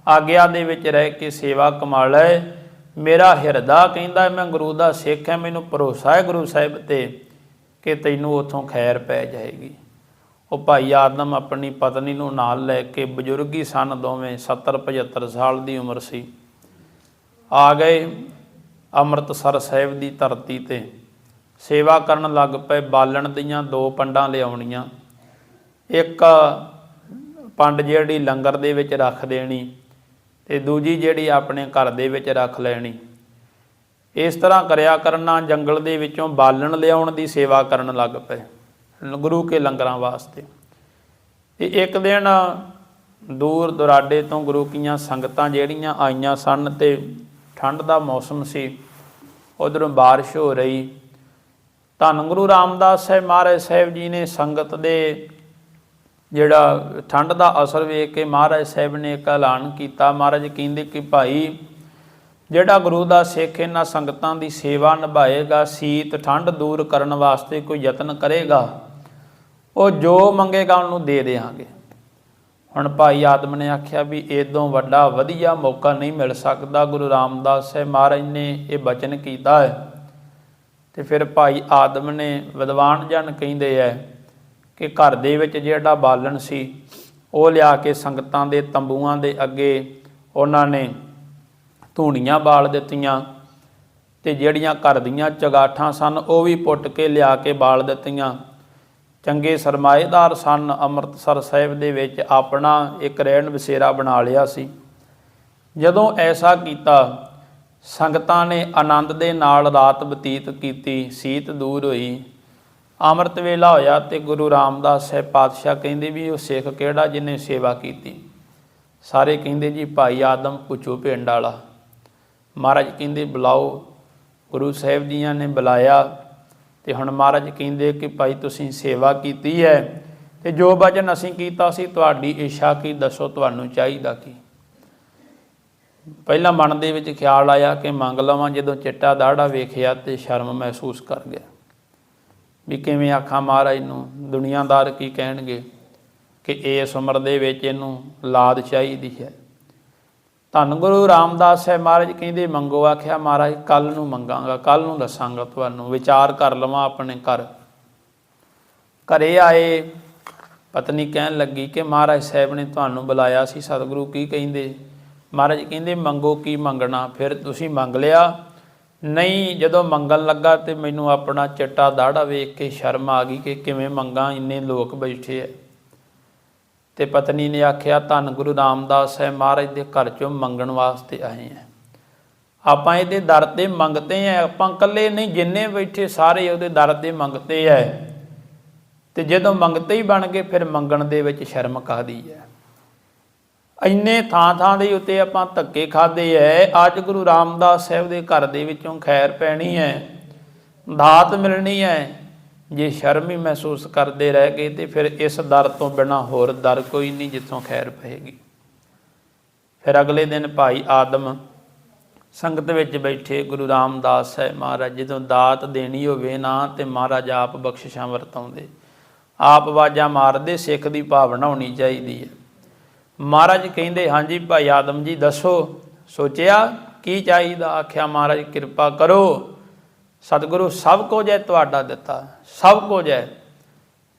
ਆਗਿਆ ਦੇ ਵਿੱਚ ਰਹਿ ਕੇ ਸੇਵਾ ਕਮਾ ਲੈ। ਮੇਰਾ ਹਿਰਦਾ ਕਹਿੰਦਾ ਮੈਂ ਗੁਰੂ ਦਾ ਸਿੱਖ ਹਾਂ, ਮੈਨੂੰ ਭਰੋਸਾ ਹੈ ਗੁਰੂ ਸਾਹਿਬ ਤੇ ਕਿ ਤੈਨੂੰ ਉਥੋਂ ਖੈਰ ਪੈ ਜਾਏਗੀ। ਉਹ ਭਾਈ ਆਦਮ ਆਪਣੀ ਪਤਨੀ ਨੂੰ ਨਾਲ ਲੈ ਕੇ ਬਜ਼ੁਰਗੀ ਸਨ ਦੋਵੇਂ 70 75 ਸਾਲ ਦੀ ਉਮਰ ਸੀ। ਆ ਗਏ ਅੰਮ੍ਰਿਤਸਰ ਸਾਹਿਬ ਦੀ ਧਰਤੀ ਤੇ। ਸੇਵਾ ਕਰਨ ਲੱਗ ਪਏ, ਬਾਲਣ ਦੀਆਂ ਦੋ ਪੰਡਾਂ ਲਿਆਉਣੀਆਂ। ਇੱਕ ਪੰਡ ਜਿਹੜੀ ਲੰਗਰ ਦੇ ਵਿੱਚ ਰੱਖ ਦੇਣੀ ਤੇ ਦੂਜੀ ਜਿਹੜੀ ਆਪਣੇ ਘਰ ਦੇ ਵਿੱਚ ਰੱਖ ਲੈਣੀ। ਇਸ ਤਰ੍ਹਾਂ ਕਰਿਆ ਕਰਨਾ, ਜੰਗਲ ਦੇ ਵਿੱਚੋਂ ਬਾਲਣ ਲਿਆਉਣ ਦੀ ਸੇਵਾ ਕਰਨ ਲੱਗ ਪਏ, ਗੁਰੂ ਕੇ ਲੰਗਰਾਂ ਵਾਸਤੇ। ਤੇ ਇੱਕ ਦਿਨ ਦੂਰ ਦੁਰਾਡੇ ਤੋਂ ਗੁਰੂ ਕੀਆਂ ਸੰਗਤਾਂ ਜਿਹੜੀਆਂ ਆਈਆਂ ਸਨ ਤੇ ਠੰਡ ਦਾ ਮੌਸਮ ਸੀ, ਉਧਰੋਂ ਬਾਰਿਸ਼ ਹੋ ਰਹੀ। ਧੰਨ ਗੁਰੂ ਰਾਮਦਾਸ ਸਾਹਿਬ ਮਹਾਰਾਜ ਸਾਹਿਬ ਜੀ ਨੇ ਸੰਗਤ ਦੇ ਜਿਹੜਾ ਠੰਡ ਦਾ ਅਸਰ ਵੇਖ ਕੇ ਮਹਾਰਾਜ ਸਾਹਿਬ ਨੇ ਇੱਕ ਐਲਾਨ ਕੀਤਾ। ਮਹਾਰਾਜ ਕਹਿੰਦੇ ਕਿ ਭਾਈ, ਜਿਹੜਾ ਗੁਰੂ ਦਾ ਸਿੱਖ ਇਹਨਾਂ ਸੰਗਤਾਂ ਦੀ ਸੇਵਾ ਨਿਭਾਏਗਾ, ਸੀਤ ਠੰਡ ਦੂਰ ਕਰਨ ਵਾਸਤੇ ਕੋਈ ਯਤਨ ਕਰੇਗਾ, ਉਹ ਜੋ ਮੰਗੇਗਾ ਉਹਨੂੰ ਦੇ ਦੇਵਾਂਗੇ। ਹੁਣ ਭਾਈ ਆਦਮ ਨੇ ਆਖਿਆ ਵੀ ਇਦੋਂ ਵੱਡਾ ਵਧੀਆ ਮੌਕਾ ਨਹੀਂ ਮਿਲ ਸਕਦਾ। ਗੁਰੂ ਰਾਮਦਾਸ ਸਾਹਿਬ ਮਹਾਰਾਜ ਨੇ ਇਹ ਬਚਨ ਕੀਤਾ ਹੈ। ਤੇ ਫਿਰ ਭਾਈ ਆਦਮ ਨੇ ਵਿਦਵਾਨ ਜਨ ਕਹਿੰਦੇ ਐ ਕਿ ਘਰ ਦੇ ਵਿੱਚ ਜਿਹੜਾ ਬਾਲਣ ਸੀ, ਉਹ ਲਿਆ ਕੇ ਸੰਗਤਾਂ ਦੇ ਤੰਬੂਆਂ ਦੇ ਅੱਗੇ ਉਹਨਾਂ ਨੇ ਧੂਣੀਆਂ ਬਾਲ ਦਿੱਤੀਆਂ ਤੇ ਜਿਹੜੀਆਂ ਘਰ ਦੀਆਂ ਚਗਾਠਾਂ ਸਨ, ਉਹ ਵੀ ਪੁੱਟ ਕੇ ਲਿਆ ਕੇ ਬਾਲ ਦਿੱਤੀਆਂ। ਚੰਗੇ ਸਰਮਾਏਦਾਰ ਸਨ, ਅੰਮ੍ਰਿਤਸਰ ਸਾਹਿਬ ਦੇ ਵਿੱਚ ਆਪਣਾ ਇੱਕ ਰਹਿਣ ਬਸੇਰਾ ਬਣਾ ਲਿਆ ਸੀ। ਜਦੋਂ ਐਸਾ ਕੀਤਾ, ਸੰਗਤਾਂ ਨੇ ਆਨੰਦ ਦੇ ਨਾਲ ਰਾਤ ਬਤੀਤ ਕੀਤੀ, ਸੀਤ ਦੂਰ ਹੋਈ। ਅੰਮ੍ਰਿਤ ਵੇਲਾ ਹੋਇਆ ਤੇ ਗੁਰੂ ਰਾਮਦਾਸ ਸਾਹਿਬ ਪਾਤਸ਼ਾਹ ਕਹਿੰਦੇ ਵੀ ਉਹ ਸਿੱਖ ਕਿਹੜਾ ਜਿਹਨੇ ਸੇਵਾ ਕੀਤੀ? ਸਾਰੇ ਕਹਿੰਦੇ ਜੀ ਭਾਈ ਆਦਮ ਪੁੱਛੋ ਪਿੰਡ ਵਾਲਾ। ਮਹਾਰਾਜ ਕਹਿੰਦੇ ਬੁਲਾਓ। ਗੁਰੂ ਸਾਹਿਬ ਜੀਆਂ ਨੇ ਬੁਲਾਇਆ ਤੇ ਹੁਣ ਮਹਾਰਾਜ ਕਹਿੰਦੇ ਕਿ ਭਾਈ ਤੁਸੀਂ ਸੇਵਾ ਕੀਤੀ ਹੈ ਤੇ ਜੋ ਵਚਨ ਅਸੀਂ ਕੀਤਾ ਸੀ ਤੁਹਾਡੀ ਇੱਛਾ ਕੀ ਦੱਸੋ ਤੁਹਾਨੂੰ ਚਾਹੀਦਾ ਕੀ? ਪਹਿਲਾਂ ਮਨ ਦੇ ਵਿੱਚ ਖਿਆਲ ਆਇਆ ਕਿ ਮੰਗ ਲਵਾਂ ਜਦੋਂ ਚਿੱਟਾ ਦਾੜਾ ਵੇਖਿਆ ਤੇ ਸ਼ਰਮ ਮਹਿਸੂਸ ਕਰ ਗਿਆ। ਵੀ ਕਿਵੇਂ ਆਖਾਂ ਮਹਾਰਾਜ ਨੂੰ, ਦੁਨੀਆਦਾਰ ਕੀ ਕਹਿਣਗੇ ਕਿ ਇਸ ਉਮਰ ਦੇ ਵਿੱਚ ਇਹਨੂੰ ਲਾਦ ਚਾਹੀਦੀ ਹੈ। ਧੰਨ ਗੁਰੂ ਰਾਮਦਾਸ ਹੈ ਮਹਾਰਾਜ, ਕਹਿੰਦੇ ਮੰਗੋ, ਆਖਿਆ ਮਹਾਰਾਜ ਕੱਲ ਨੂੰ ਮੰਗਾਂਗਾ ਕੱਲ ਨੂੰ ਦੱਸਾਂਗਾ ਤੁਹਾਨੂੰ, ਵਿਚਾਰ ਕਰ ਲਵਾਂ ਆਪਣੇ ਘਰ। ਘਰੇ ਆਏ ਪਤਨੀ ਕਹਿਣ ਲੱਗੀ ਕਿ ਮਹਾਰਾਜ ਸਾਹਿਬ ਨੇ ਤੁਹਾਨੂੰ ਬੁਲਾਇਆ ਸੀ, ਸਤਿਗੁਰੂ ਕੀ ਕਹਿੰਦੇ? ਮਹਾਰਾਜ ਕਹਿੰਦੇ, ਮੰਗੋ ਕੀ ਮੰਗਣਾ, ਫਿਰ ਤੁਸੀਂ ਮੰਗ ਲਿਆ ਨਹੀਂ, ਜਦੋਂ ਮੰਗਣ ਲੱਗਾ ਤੇ ਮੈਨੂੰ ਆਪਣਾ ਚਿੱਟਾ ਦਾੜਾ ਵੇਖ ਕੇ ਸ਼ਰਮ ਆ ਗਈ ਕਿ ਕਿਵੇਂ ਮੰਗਾ, ਇੰਨੇ ਲੋਕ ਬੈਠੇ ਐ। ਤੇ ਪਤਨੀ ਨੇ ਆਖਿਆ, ਧੰਨ ਗੁਰੂ ਰਾਮਦਾਸ ਹੈ ਮਹਾਰਾਜ ਦੇ ਘਰ ਚੋਂ ਮੰਗਣ ਵਾਸਤੇ ਆਏ ਆ ਆਪਾਂ ਇਹਦੇ ਦਰ ਤੇ ਮੰਗਤੇ ਆ ਆਪਾਂ ਇਕੱਲੇ ਨਹੀਂ, ਜਿੰਨੇ ਬੈਠੇ ਸਾਰੇ ਉਹਦੇ ਦਰ ਤੇ ਮੰਗਤੇ ਐ। ਤੇ ਜਦੋਂ ਮੰਗਤੇ ਹੀ ਬਣ ਗਏ, ਫਿਰ ਮੰਗਣ ਦੇ ਵਿੱਚ ਸ਼ਰਮ ਕਾਦੀ ਹੈ ਇੰਨੇ ਥਾਂ ਥਾਂ ਦੇ ਉੱਤੇ ਆਪਾਂ ਧੱਕੇ ਖਾਦੇ ਐ। ਅੱਜ ਗੁਰੂ ਰਾਮਦਾਸ ਸਾਹਿਬ ਦੇ ਘਰ ਦੇ ਵਿੱਚੋਂ ਖੈਰ ਪੈਣੀ ਐ, ਦਾਤ ਮਿਲਣੀ ਐ। ਜੇ ਸ਼ਰਮ ਹੀ ਮਹਿਸੂਸ ਕਰਦੇ ਰਹਿ ਗਏ ਤੇ ਫਿਰ ਇਸ ਦਰ ਤੋਂ ਬਿਨਾ ਹੋਰ ਦਰ ਕੋਈ ਨਹੀਂ ਜਿੱਥੋਂ ਖੈਰ ਪਏਗੀ। ਫਿਰ ਅਗਲੇ ਦਿਨ ਭਾਈ ਆਦਮ ਸੰਗਤ ਵਿੱਚ ਬੈਠੇ ਗੁਰੂ ਰਾਮਦਾਸ ਸਾਹਿਬ ਮਹਾਰਾਜ, ਜਦੋਂ ਦਾਤ ਦੇਣੀ ਹੋਵੇ ਨਾ ਤੇ ਮਹਾਰਾਜ ਆਪ ਬਖਸ਼ਿਸ਼ਾਂ ਵਰਤਾਉਂਦੇ। ਆਪ ਵਾਜਾ ਮਾਰਦੇ, ਸਿੱਖ ਦੀ ਭਾਵਨਾ ਹੋਣੀ ਚਾਹੀਦੀ ਹੈ ਮਹਾਰਾਜ ਕਹਿੰਦੇ, ਹਾਂਜੀ ਭਾਈ ਆਦਮ ਜੀ, ਦੱਸੋ, ਸੋਚਿਆ ਕੀ ਚਾਹੀਦਾ? ਆਖਿਆ, ਮਹਾਰਾਜ, ਕਿਰਪਾ ਕਰੋ। ਸਤਿਗੁਰੂ ਸਭ ਕੁਝ ਹੈ ਤੁਹਾਡਾ ਦਿੱਤਾ, ਸਭ ਕੁਝ ਹੈ।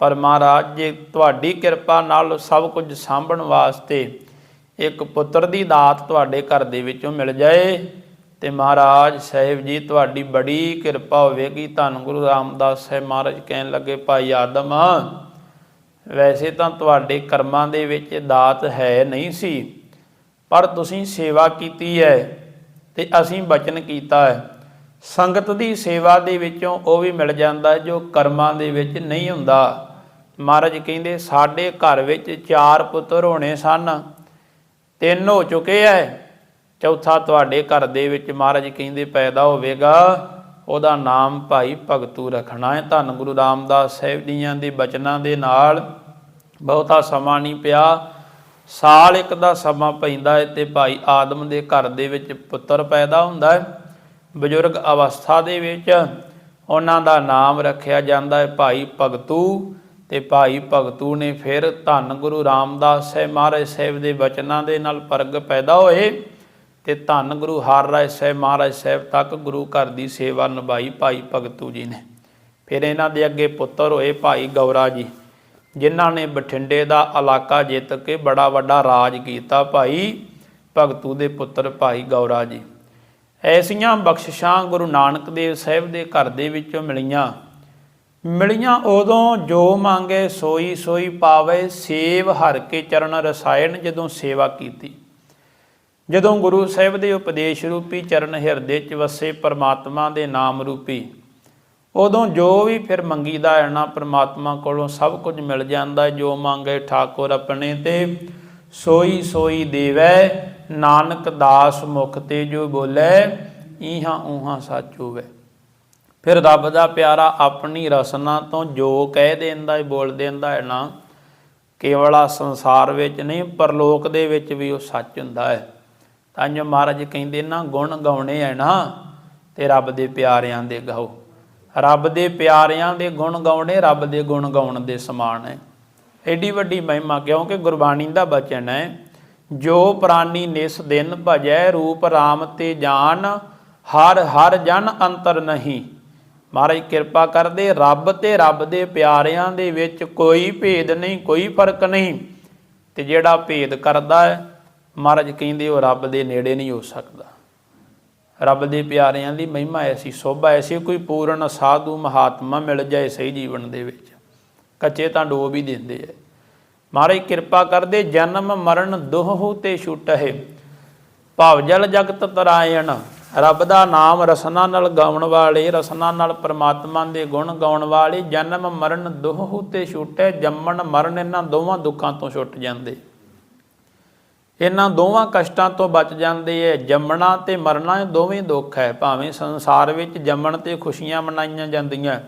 ਪਰ ਮਹਾਰਾਜ, ਜੇ ਤੁਹਾਡੀ ਕਿਰਪਾ ਨਾਲ ਸਭ ਕੁਝ ਸਾਂਭਣ ਵਾਸਤੇ ਇੱਕ ਪੁੱਤਰ ਦੀ ਦਾਤ ਤੁਹਾਡੇ ਘਰ ਦੇ ਵਿੱਚੋਂ ਮਿਲ ਜਾਏ, ਤੇ ਮਹਾਰਾਜ ਸਾਹਿਬ ਜੀ, ਤੁਹਾਡੀ ਬੜੀ ਕਿਰਪਾ ਹੋਵੇਗੀ। ਧੰਨ ਗੁਰੂ ਰਾਮਦਾਸ ਸਾਹਿਬ ਮਹਾਰਾਜ ਕਹਿਣ ਲੱਗੇ, ਭਾਈ ਆਦਮ ਵੈਸੇ ਤਾਂ ਤੁਹਾਡੇ ਕਰਮਾਂ ਦੇ ਵਿੱਚ ਦਾਤ ਹੈ ਨਹੀਂ ਸੀ, ਪਰ ਤੁਸੀਂ ਸੇਵਾ ਕੀਤੀ ਹੈ ਤੇ ਅਸੀਂ ਬਚਨ ਕੀਤਾ ਹੈ। ਸੰਗਤ ਦੀ ਸੇਵਾ ਦੇ ਵਿੱਚੋਂ ਉਹ ਵੀ ਮਿਲ ਜਾਂਦਾ ਜੋ ਕਰਮਾਂ ਦੇ ਵਿੱਚ ਨਹੀਂ ਹੁੰਦਾ। ਮਹਾਰਾਜ ਕਹਿੰਦੇ, ਸਾਡੇ ਘਰ ਵਿੱਚ ਚਾਰ ਪੁੱਤਰ ਹੋਣੇ ਸਨ, ਤਿੰਨ ਹੋ ਚੁੱਕੇ ਐ ਚੌਥਾ ਤੁਹਾਡੇ ਘਰ ਦੇ ਵਿੱਚ ਮਹਾਰਾਜ ਕਹਿੰਦੇ, ਪੈਦਾ ਹੋਵੇਗਾ। ਉਹਦਾ ਨਾਮ ਭਾਈ ਭਗਤੂ ਰੱਖਣਾ ਹੈ। ਧੰਨ ਗੁਰੂ ਰਾਮਦਾਸ ਸਾਹਿਬ ਜੀਆਂ ਦੇ ਬਚਨਾਂ ਦੇ ਨਾਲ ਬਹੁਤਾ ਸਮਾਂ ਨਹੀਂ ਪਿਆ। ਸਾਲ ਇੱਕ ਦਾ ਸਮਾਂ ਪੈਂਦਾ ਹੈ ਤੇ ਭਾਈ ਆਦਮ ਦੇ ਘਰ ਦੇ ਵਿੱਚ ਪੁੱਤਰ ਪੈਦਾ ਹੁੰਦਾ ਹੈ। ਬਜ਼ੁਰਗ ਅਵਸਥਾ ਦੇ ਵਿੱਚ ਉਹਨਾਂ ਦਾ ਨਾਮ ਰੱਖਿਆ ਜਾਂਦਾ ਹੈ ਭਾਈ ਭਗਤੂ ਤੇ ਭਾਈ ਭਗਤੂ ਨੇ ਫਿਰ ਧੰਨ ਗੁਰੂ ਰਾਮਦਾਸ ਸਾਹਿਬ ਮਹਾਰਾਜ ਸਾਹਿਬ ਦੇ ਬਚਨਾਂ ਦੇ ਨਾਲ ਪਰਗ ਪੈਦਾ ਹੋਏ। ਤੇ ਧੰਨ ਗੁਰੂ ਹਰ ਰਾਏ ਸਾਹਿਬ, ਮਹਾਰਾਜ ਸਾਹਿਬ ਤੱਕ ਗੁਰੂ ਘਰ ਦੀ ਸੇਵਾ ਨਿਭਾਈ ਭਾਈ ਭਗਤੂ ਜੀ ਨੇ। ਫਿਰ ਇਹਨਾਂ ਦੇ ਅੱਗੇ ਪੁੱਤਰ ਹੋਏ ਭਾਈ ਗੌਰਾ ਜੀ, ਜਿਨ੍ਹਾਂ ਨੇ ਬਠਿੰਡੇ ਦਾ ਇਲਾਕਾ ਜਿੱਤ ਕੇ ਬੜਾ ਵੱਡਾ ਰਾਜ ਕੀਤਾ ਭਾਈ ਭਗਤੂ ਦੇ ਪੁੱਤਰ ਭਾਈ ਗੌਰਾ ਜੀ। ਐਸੀਆਂ ਬਖਸ਼ਿਸ਼ਾਂ ਗੁਰੂ ਨਾਨਕ ਦੇਵ ਸਾਹਿਬ ਦੇ ਘਰ ਦੇ ਵਿੱਚੋਂ ਮਿਲੀਆਂ। ਮਿਲੀਆਂ ਉਦੋਂ ਜੋ ਮੰਗੇ ਸੋਈ ਸੋਈ ਪਾਵੇ, ਸੇਵ ਹਰ ਕੇ ਚਰਨ ਰਸਾਇਣ ਜਦੋਂ ਸੇਵਾ ਕੀਤੀ। ਜਦੋਂ ਗੁਰੂ ਸਾਹਿਬ ਦੇ ਉਪਦੇਸ਼ ਰੂਪੀ ਚਰਨ ਹਿਰਦੇ 'ਚ ਵਸੇ ਪਰਮਾਤਮਾ ਦੇ ਨਾਮ ਰੂਪੀ, ਉਦੋਂ ਜੋ ਵੀ ਫਿਰ ਮੰਗੀਦਾ ਹੈ ਨਾ ਪਰਮਾਤਮਾ ਕੋਲੋਂ ਸਭ ਕੁਝ ਮਿਲ ਜਾਂਦਾ ਹੈ। ਜੋ ਮੰਗੇ ਠਾਕੁਰ ਆਪਣੇ ਤੇ, ਸੋਈ ਸੋਈ ਦੇਵੈ, ਨਾਨਕ ਦਾਸ ਮੁਖ ਤੇ ਜੋ ਬੋਲੇ ਇਹਾਂ ਊਹਾਂ ਸੱਚ ਹੋਵੇ ਫਿਰ ਰੱਬ ਦਾ ਪਿਆਰਾ ਆਪਣੀ ਰਸਨਾ ਤੋਂ ਜੋ ਕਹਿ ਦਿੰਦਾ ਬੋਲ ਦਿੰਦਾ ਹੈ ਨਾ ਕੇਵਲਾ ਸੰਸਾਰ ਵਿੱਚ ਨਹੀਂ, ਪਰਲੋਕ ਦੇ ਵਿੱਚ ਵੀ ਉਹ ਸੱਚ ਹੁੰਦਾ ਹੈ ਤਾਂ ਜੋ ਮਹਾਰਾਜ ਕਹਿੰਦੇ ਨਾ, ਗੁਣ ਗਾਉਣੇ ਹੈ ਨਾ, ਤੇ ਰੱਬ ਦੇ ਪਿਆਰਿਆਂ ਦੇ ਗਾਓ। ਰੱਬ ਦੇ ਪਿਆਰਿਆਂ ਦੇ ਗੁਣ ਗਾਉਣੇ, ਰੱਬ ਦੇ ਗੁਣ ਗਾਉਣ ਦੇ ਸਮਾਨ ਹੈ ਐਡੀ ਵੱਡੀ ਮਹਿਮਾ ਕਿਉਂਕਿ ਗੁਰਬਾਣੀ ਦਾ ਬਚਨ ਹੈ ਜੋ ਪ੍ਰਾਨੀ ਨਿਸ ਦਿਨ ਭਜੈ, ਰੂਪ RAM ਤੇ ਜਾਨ, ਹਰ ਹਰ ਜਨ ਅੰਤਰ ਨਹੀਂ। ਮਹਾਰਾਜ ਕਿਰਪਾ ਕਰਦੇ, ਰੱਬ ਤੇ ਰੱਬ ਦੇ ਪਿਆਰਿਆਂ ਦੇ ਵਿੱਚ ਕੋਈ ਭੇਦ ਨਹੀਂ, ਕੋਈ ਫ਼ਰਕ ਨਹੀਂ। ਤੇ ਜਿਹੜਾ ਭੇਦ ਕਰਦਾ ਹੈ ਮਹਾਰਾਜ ਕਹਿੰਦੇ ਉਹ ਰੱਬ ਦੇ ਨੇੜੇ ਨਹੀਂ ਹੋ ਸਕਦਾ। ਰੱਬ ਦੇ ਪਿਆਰਿਆਂ ਦੀ ਮਹਿਮਾ ਐਸੀ ਸੋਭਾ ਐਸੀ ਕੋਈ ਪੂਰਨ ਸਾਧੂ ਮਹਾਤਮਾ ਮਿਲ ਜਾਏ ਸਹੀ ਜੀਵਨ ਦੇ ਵਿੱਚ। ਕੱਚੇ ਤਾਂ ਡੋਬ ਹੀ ਦਿੰਦੇ ਐ ਮਹਾਰਾਜ ਕਿਰਪਾ ਕਰਦੇ ਜਨਮ ਮਰਨ ਦੁਹੂ ਤੇ ਛੁਟਹਿ। ਭਵ ਜਲ ਜਗਤ ਤਰਾਇਣ, ਰੱਬ ਦਾ ਨਾਮ ਰਸਨਾ ਨਾਲ ਗਾਉਣ ਵਾਲੇ, ਰਸਨਾ ਨਾਲ ਪਰਮਾਤਮਾ ਦੇ ਗੁਣ ਗਾਉਣ ਵਾਲੇ, ਜਨਮ ਮਰਨ ਦੁਹੂ ਤੇ ਛੁਟੈ ਜੰਮਣ ਮਰਨ ਇਹਨਾਂ ਦੋਵਾਂ ਦੁੱਖਾਂ ਤੋਂ ਛੁੱਟ ਜਾਂਦੇ। ਇਹਨਾਂ ਦੋਵਾਂ ਕਸ਼ਟਾਂ ਤੋਂ ਬਚ ਜਾਂਦੇ ਐ। ਜੰਮਣਾ ਤੇ ਮਰਨਾ ਦੋਵੇਂ ਦੁੱਖ ਹੈ ਭਾਵੇਂ ਸੰਸਾਰ ਵਿੱਚ ਜੰਮਣ ਤੇ ਖੁਸ਼ੀਆਂ ਮਨਾਈਆਂ ਜਾਂਦੀਆਂ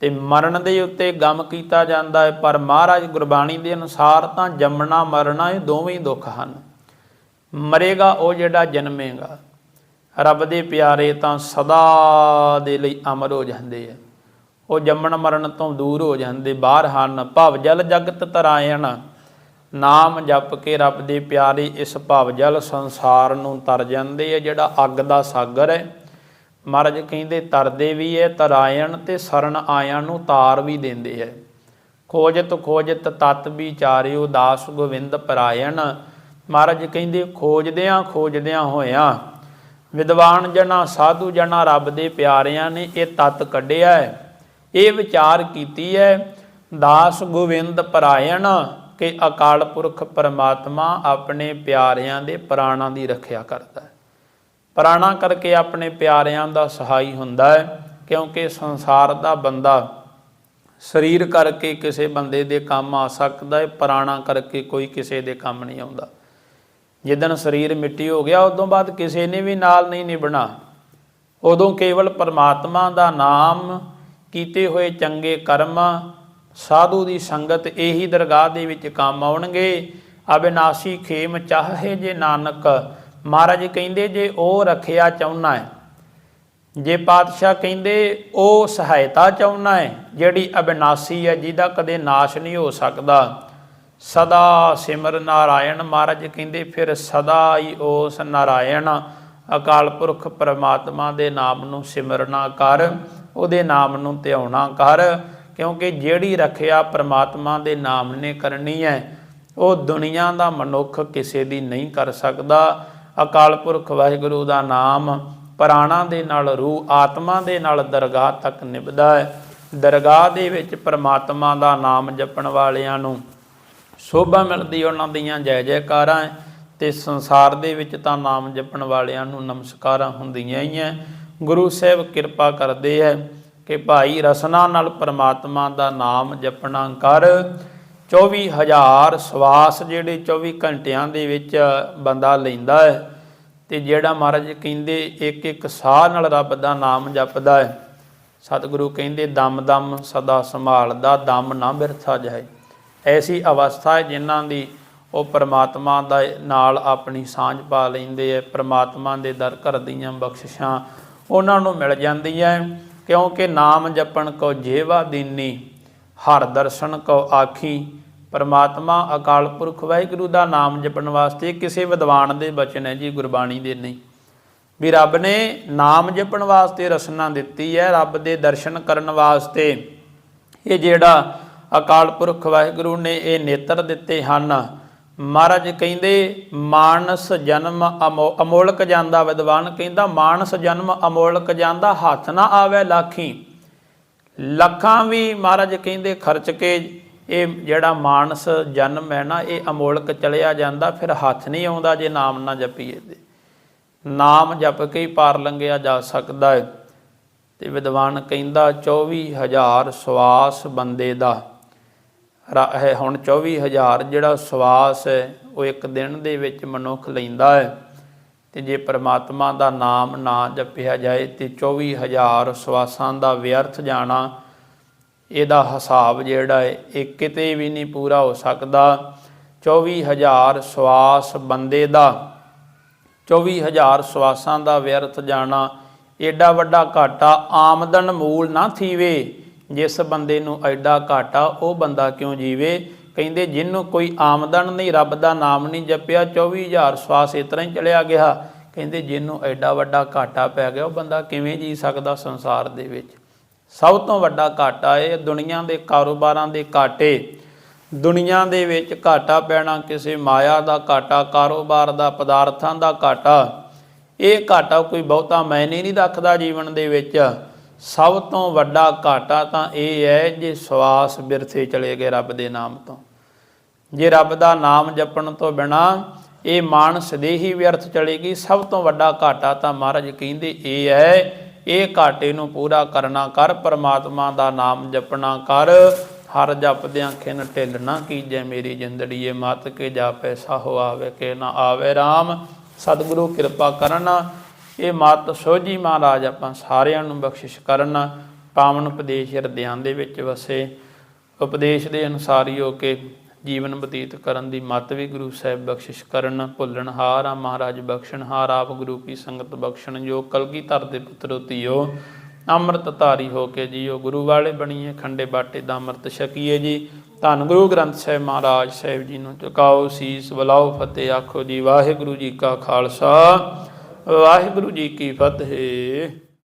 ਤੇ ਮਰਨ ਦੇ ਉੱਤੇ ਗਮ ਕੀਤਾ ਜਾਂਦਾ ਹੈ ਪਰ ਮਹਾਰਾਜ ਗੁਰਬਾਣੀ ਦੇ ਅਨੁਸਾਰ ਤਾਂ ਜੰਮਣਾ, ਮਰਨਾ ਇਹ ਦੋਵੇਂ ਦੁੱਖ ਹਨ। ਮਰੇਗਾ ਉਹ ਜਿਹੜਾ ਜਨਮੇਗਾ। ਰੱਬ ਦੇ ਪਿਆਰੇ ਤਾਂ ਸਦਾ ਦੇ ਲਈ ਅਮਰ ਹੋ ਜਾਂਦੇ ਆ ਉਹ ਜੰਮਣ, ਮਰਨ ਤੋਂ ਦੂਰ ਹੋ ਜਾਂਦੇ, ਬਾਹਰ ਹਨ। ਭਵ ਜਲ ਜਗਤ ਤਰਾਇਣ। ਨਾਮ ਜਪ ਕੇ ਰੱਬ ਦੇ ਪਿਆਰੇ ਇਸ ਭਵ ਜਲ ਸੰਸਾਰ ਨੂੰ ਤਰ ਜਾਂਦੇ ਆ, ਜਿਹੜਾ ਅੱਗ ਦਾ ਸਾਗਰ ਹੈ। ਮਹਾਰਾਜ ਕਹਿੰਦੇ, ਤਰਦੇ ਵੀ ਹੈ, ਤਰਾਇਣ ਤੇ ਸਰਨ ਆਇਆਂ ਨੂੰ ਤਾਰ ਵੀ ਦਿੰਦੇ ਹੈ। ਖੋਜਤ ਖੋਜਤ ਤਤ ਵਿਚਾਰਿਓ ਦਾਸ ਗੋਵਿੰਦ ਪਰਾਇਣ। ਮਹਾਰਾਜ ਕਹਿੰਦੇ, ਖੋਜਦਿਆਂ ਖੋਜਦਿਆਂ ਹੋਇਆਂ ਵਿਦਵਾਨ ਜਨਾ, ਸਾਧੂ ਜਨਾ ਰੱਬ ਦੇ ਪਿਆਰਿਆਂ ਨੇ ਇਹ ਤਤ ਕੱਢਿਆ ਹੈ। ਇਹ ਵਿਚਾਰ ਕੀਤੀ ਹੈ, ਦਾਸ ਗੋਵਿੰਦ ਪਰਾਇਣ। ਕਿ ਅਕਾਲ ਪੁਰਖ ਪਰਮਾਤਮਾ ਆਪਣੇ ਪਿਆਰਿਆਂ ਦੇ ਪ੍ਰਾਣਾਂ ਦੀ ਰੱਖਿਆ ਕਰਦਾ ਹੈ। ਪ੍ਰਾਣਾ ਕਰਕੇ ਆਪਣੇ ਪਿਆਰਿਆਂ ਦਾ ਸਹਾਈ ਹੁੰਦਾ ਹੈ, ਕਿਉਂਕਿ ਸੰਸਾਰ ਦਾ ਬੰਦਾ ਸਰੀਰ ਕਰਕੇ ਕਿਸੇ ਬੰਦੇ ਦੇ ਕੰਮ ਆ ਸਕਦਾ ਹੈ, ਪ੍ਰਾਣਾ ਕਰਕੇ ਕੋਈ ਕਿਸੇ ਦੇ ਕੰਮ ਨਹੀਂ ਆਉਂਦਾ। ਜਿੱਦਣ ਸਰੀਰ ਮਿੱਟੀ ਹੋ ਗਿਆ, ਉਦੋਂ ਬਾਅਦ ਕਿਸੇ ਨੇ ਵੀ ਨਾਲ ਨਹੀਂ ਨਿਭਣਾ। ਉਦੋਂ ਕੇਵਲ ਪਰਮਾਤਮਾ ਦਾ ਨਾਮ ਕੀਤੇ ਹੋਏ ਚੰਗੇ ਕਰਮ ਸਾਧੂ ਦੀ ਸੰਗਤ ਇਹੀ ਦਰਗਾਹ ਦੇ ਵਿੱਚ ਕੰਮ ਆਉਣਗੇ। ਅਬਿਨਾਸੀ ਖੇਮ ਚਾਹੇ ਜੇ ਨਾਨਕ। ਮਹਾਰਾਜ ਕਹਿੰਦੇ ਜੇ ਉਹ ਰੱਖਿਆ ਚਾਹੁੰਨਾ ਹੈ। ਜੇ ਪਾਤਸ਼ਾਹ ਕਹਿੰਦੇ ਉਹ ਸਹਾਇਤਾ ਚਾਹੁੰਨਾ ਹੈ, ਜਿਹੜੀ ਅਬਿਨਾਸੀ ਹੈ, ਜਿਹਦਾ ਕਦੇ ਨਾਸ਼ ਨਹੀਂ ਹੋ ਸਕਦਾ। ਸਦਾ ਸਿਮਰ ਨਾਰਾਇਣ, ਮਹਾਰਾਜ ਕਹਿੰਦੇ ਫਿਰ ਸਦਾ ਹੀ ਉਸ ਨਾਰਾਇਣ। ਅਕਾਲ ਪੁਰਖ ਪਰਮਾਤਮਾ ਦੇ ਨਾਮ ਨੂੰ ਸਿਮਰਨਾ ਕਰ, ਉਹਦੇ ਨਾਮ ਨੂੰ ਧਿਆਉਣਾ ਕਰ। ਕਿਉਂਕਿ ਜਿਹੜੀ ਰੱਖਿਆ ਪਰਮਾਤਮਾ ਦੇ ਨਾਮ ਨੇ ਕਰਨੀ ਹੈ, ਉਹ ਦੁਨੀਆ ਦਾ ਮਨੁੱਖ ਕਿਸੇ ਦੀ ਨਹੀਂ ਕਰ ਸਕਦਾ। ਅਕਾਲ ਪੁਰਖ ਵਾਹਿਗੁਰੂ ਦਾ ਨਾਮ ਪ੍ਰਾਣਾ ਦੇ ਨਾਲ, ਰੂਹ ਆਤਮਾ ਦੇ ਨਾਲ ਦਰਗਾਹ ਤੱਕ ਨਿਭਦਾ ਹੈ। ਦਰਗਾਹ ਦੇ ਵਿੱਚ ਪਰਮਾਤਮਾ ਦਾ ਨਾਮ ਜਪਣ ਵਾਲਿਆਂ ਨੂੰ ਸੋਭਾ ਮਿਲਦੀ ਉਹਨਾਂ ਦੀਆਂ ਜੈ ਜੈਕਾਰਾਂ ਹੈ ਤੇ ਸੰਸਾਰ ਦੇ ਵਿੱਚ ਤਾਂ ਨਾਮ ਜਪਣ ਵਾਲਿਆਂ ਨੂੰ ਨਮਸਕਾਰਾਂ ਹੁੰਦੀਆਂ ਹੀ ਹੈ। ਗੁਰੂ ਸਾਹਿਬ ਕਿਰਪਾ ਕਰਦੇ ਹੈ। ਕਿ ਭਾਈ ਰਸਨਾ ਨਾਲ ਪਰਮਾਤਮਾ ਦਾ ਨਾਮ ਜਪਣਾ ਕਰ। 24000 ਸਵਾਸ ਜਿਹੜੇ 24 ਘੰਟਿਆਂ ਦੇ ਵਿੱਚ ਬੰਦਾ ਲੈਂਦਾ ਹੈ ਤੇ ਜਿਹੜਾ ਮਹਾਰਾਜ ਕਹਿੰਦੇ ਇੱਕ ਇੱਕ ਸਾਹ ਨਾਲ ਰੱਬ ਦਾ ਨਾਮ ਜਪਦਾ ਹੈ। ਸਤਿਗੁਰੂ ਕਹਿੰਦੇ, ਦਮ ਦਮ ਸਦਾ ਸੰਭਾਲਦਾ, ਦਮ ਨਾ ਬਿਰਥਾ ਜਾਏ। ਐਸੀ ਅਵਸਥਾ ਹੈ ਜਿਨ੍ਹਾਂ ਦੀ ਉਹ ਪਰਮਾਤਮਾ ਦਾ ਨਾਲ ਆਪਣੀ ਸਾਂਝ ਪਾ ਲੈਂਦੇ ਐ ਪਰਮਾਤਮਾ ਦੇ ਦਰ ਘਰ ਦੀਆਂ ਬਖਸ਼ਿਸ਼ਾਂ ਉਹਨਾਂ ਨੂੰ ਮਿਲ ਜਾਂਦੀਆਂ ਕਿਉਂਕਿ ਨਾਮ ਜਪਣ ਕੋ ਜੇਵਾ ਦੀਨੀ, ਹਰ ਦਰਸ਼ਨ ਕੋ ਆਖੀ, ਪਰਮਾਤਮਾ ਅਕਾਲ ਪੁਰਖ ਵਾਹਿਗੁਰੂ ਦਾ ਨਾਮ ਜਪਣ ਵਾਸਤੇ ਕਿਸੇ ਵਿਦਵਾਨ ਦੇ ਬਚਨ ਹੈ ਜੀ, ਗੁਰਬਾਣੀ ਦੇ ਨਹੀਂ। ਵੀ ਰੱਬ ਨੇ ਨਾਮ ਜਪਣ ਵਾਸਤੇ ਰਸਨਾ ਦਿੱਤੀ ਹੈ, ਰੱਬ ਦੇ ਦਰਸ਼ਨ ਕਰਨ ਵਾਸਤੇ। ਇਹ ਜਿਹੜਾ ਅਕਾਲ ਪੁਰਖ ਵਾਹਿਗੁਰੂ ਨੇ ਇਹ ਨੇਤਰ ਦਿੱਤੇ ਹਨ ਮਹਾਰਾਜ ਕਹਿੰਦੇ, ਮਾਨਸ ਜਨਮ ਅਮੋ- ਅਮੋਲਕ ਜਾਂਦਾ ਵਿਦਵਾਨ ਕਹਿੰਦਾ, ਮਾਨਸ ਜਨਮ ਅਮੋਲਕ ਜਾਂਦਾ ਹੱਥ ਨਾ ਆਵੇ ਲਾਖੀ। ਲੱਖਾਂ ਵੀ ਮਹਾਰਾਜ ਕਹਿੰਦੇ ਖਰਚ ਕੇ ਇਹ ਜਿਹੜਾ ਮਾਨਸ ਜਨਮ ਹੈ ਨਾ, ਇਹ ਅਮੋਲਕ ਚਲਿਆ ਜਾਂਦਾ, ਫਿਰ ਹੱਥ ਨਹੀਂ ਆਉਂਦਾ ਜੇ ਨਾਮ ਨਾ ਜਪੀਏ ਤੇ। ਨਾਮ ਜਪ ਕੇ ਹੀ ਪਾਰ ਲੰਘਿਆ ਜਾ ਸਕਦਾ ਹੈ। ਤੇ ਵਿਦਵਾਨ ਕਹਿੰਦਾ 24000 ਸਵਾਸ ਬੰਦੇ ਦਾ ਹੈ ਹੁਣ 24000 ਜਿਹੜਾ ਸਵਾਸ ਹੈ, ਉਹ ਇੱਕ ਦਿਨ ਦੇ ਵਿੱਚ ਮਨੁੱਖ ਲੈਂਦਾ ਹੈ। ਤੇ ਜੇ ਪ੍ਰਮਾਤਮਾ ਦਾ ਨਾਮ ਨਾ ਜਪਿਆ ਜਾਏ, ਤੇ 24000 ਸਵਾਸਾਂ ਦਾ ਵਿਅਰਥ ਜਾਣਾ, ਇਹਦਾ ਹਿਸਾਬ ਜਿਹੜਾ ਹੈ, ਇਹ ਕਿਤੇ ਵੀ ਨਹੀਂ ਪੂਰਾ ਹੋ ਸਕਦਾ। 24000 ਸਵਾਸ ਬੰਦੇ ਦਾ 24000 ਸਵਾਸਾਂ ਦਾ ਵਿਅਰਥ ਜਾਣਾ, ਏਡਾ ਵੱਡਾ ਘਾਟਾ ਆਮਦਨ ਮੂਲ ਨਾ ਥੀਵੇ। ਜਿਸ ਬੰਦੇ ਨੂੰ ਐਡਾ ਘਾਟਾ ਉਹ ਬੰਦਾ ਕਿਉਂ ਜੀਵੇ? ਕਹਿੰਦੇ, ਜਿਹਨੂੰ ਕੋਈ ਆਮਦਨ ਨਹੀਂ, ਰੱਬ ਦਾ ਨਾਮ ਨਹੀਂ ਜਪਿਆ 24000 ਸਵਾਸ ਇਸ ਤਰ੍ਹਾਂ ਹੀ ਚਲਿਆ ਗਿਆ। ਕਹਿੰਦੇ, ਜਿਹਨੂੰ ਐਡਾ ਵੱਡਾ ਘਾਟਾ ਪੈ ਗਿਆ, ਉਹ ਬੰਦਾ ਕਿਵੇਂ ਜੀ ਸਕਦਾ ਸੰਸਾਰ ਦੇ ਵਿੱਚ? ਸਭ ਤੋਂ ਵੱਡਾ ਘਾਟਾ ਇਹ, ਦੁਨੀਆ ਦੇ ਕਾਰੋਬਾਰਾਂ ਦੇ ਘਾਟੇ। ਦੁਨੀਆ ਦੇ ਵਿੱਚ ਘਾਟਾ ਪੈਣਾ ਕਿਸੇ ਮਾਇਆ ਦਾ ਘਾਟਾ, ਕਾਰੋਬਾਰ ਦਾ, ਪਦਾਰਥਾਂ ਦਾ ਘਾਟਾ। ਇਹ ਘਾਟਾ ਕੋਈ ਬਹੁਤਾ ਮਾਇਨੇ ਨਹੀਂ ਰੱਖਦਾ ਜੀਵਨ ਦੇ ਵਿੱਚ। ਸਭ ਤੋਂ ਵੱਡਾ ਘਾਟਾ ਤਾਂ ਇਹ ਹੈ ਜੇ ਸਵਾਸ ਬਿਰਥੇ ਚਲੇ ਗਏ ਰੱਬ ਦੇ ਨਾਮ ਤੋਂ। ਜੇ ਰੱਬ ਦਾ ਨਾਮ ਜਪਣ ਤੋਂ ਬਿਨਾ ਇਹ ਮਾਨਸ ਦੇ ਵਿਅਰਥ ਚਲੇਗੀ, ਸਭ ਤੋਂ ਵੱਡਾ ਘਾਟਾ ਤਾਂ ਮਹਾਰਾਜ ਕਹਿੰਦੇ ਇਹ ਹੈ, ਇਹ ਘਾਟੇ ਨੂੰ ਪੂਰਾ ਕਰਨਾ ਕਰ, ਪਰਮਾਤਮਾ ਦਾ ਨਾਮ ਜਪਣਾ ਕਰ, ਹਰ ਜਪਦਿਆਂ ਖਿਨ ਢਿੱਲ ਨਾ ਕੀਜੈ, ਮੇਰੀ ਜਿੰਦੜੀਏ ਮਤ ਕੇ ਜਾਪੈ, ਸਾਹੋ ਆਵੇ ਕੇ ਨਾ ਆਵੇ RAM ਸਤਿਗੁਰੂ ਕਿਰਪਾ ਕਰਨ ਇਹ ਮਤ ਸੋਝੀ ਮਹਾਰਾਜ ਆਪਾਂ ਸਾਰਿਆਂ ਨੂੰ ਬਖਸ਼ਿਸ਼ ਕਰਨ ਪਾਵਨ ਉਪਦੇਸ਼ ਹਿਰਦਿਆਂ ਦੇ ਵਿੱਚ ਵਸੇ। ਉਪਦੇਸ਼ ਦੇ ਅਨੁਸਾਰ ਹੀ ਹੋ ਕੇ ਜੀਵਨ ਬਤੀਤ ਕਰਨ ਦੀ ਮਤ ਵੀ ਗੁਰੂ ਸਾਹਿਬ ਬਖਸ਼ਿਸ਼ ਕਰਨ, ਭੁੱਲਣ ਹਾਰ ਆ ਮਹਾਰਾਜ ਬਖਸ਼ਣ ਹਾਰ, ਆਪ ਗੁਰੂ ਕੀ ਸੰਗਤ ਬਖਸ਼ਣ, ਜੋ ਕਲਗੀ ਧਰ ਦੇ ਪੁੱਤਰੋ ਧੀਓ, ਅੰਮ੍ਰਿਤ ਧਾਰੀ ਹੋ ਕੇ ਜੀਓ, ਗੁਰੂ ਵਾਲੇ ਬਣੀਏ, ਖੰਡੇ ਬਾਟੇ ਦਾ ਅੰਮ੍ਰਿਤ ਛਕੀਏ ਜੀ। ਧੰਨ ਗੁਰੂ ਗ੍ਰੰਥ ਸਾਹਿਬ ਮਹਾਰਾਜ ਸਾਹਿਬ ਜੀ ਨੂੰ ਚੁਕਾਓ ਸੀਸ, ਬੁਲਾਓ ਫਤਿਹ, ਆਖੋ ਜੀ, ਵਾਹਿਗੁਰੂ ਜੀ ਕਾ ਖਾਲਸਾ। ਵਾਹਿਗੁਰੂ ਜੀ ਕੀ ਫਤਿਹ।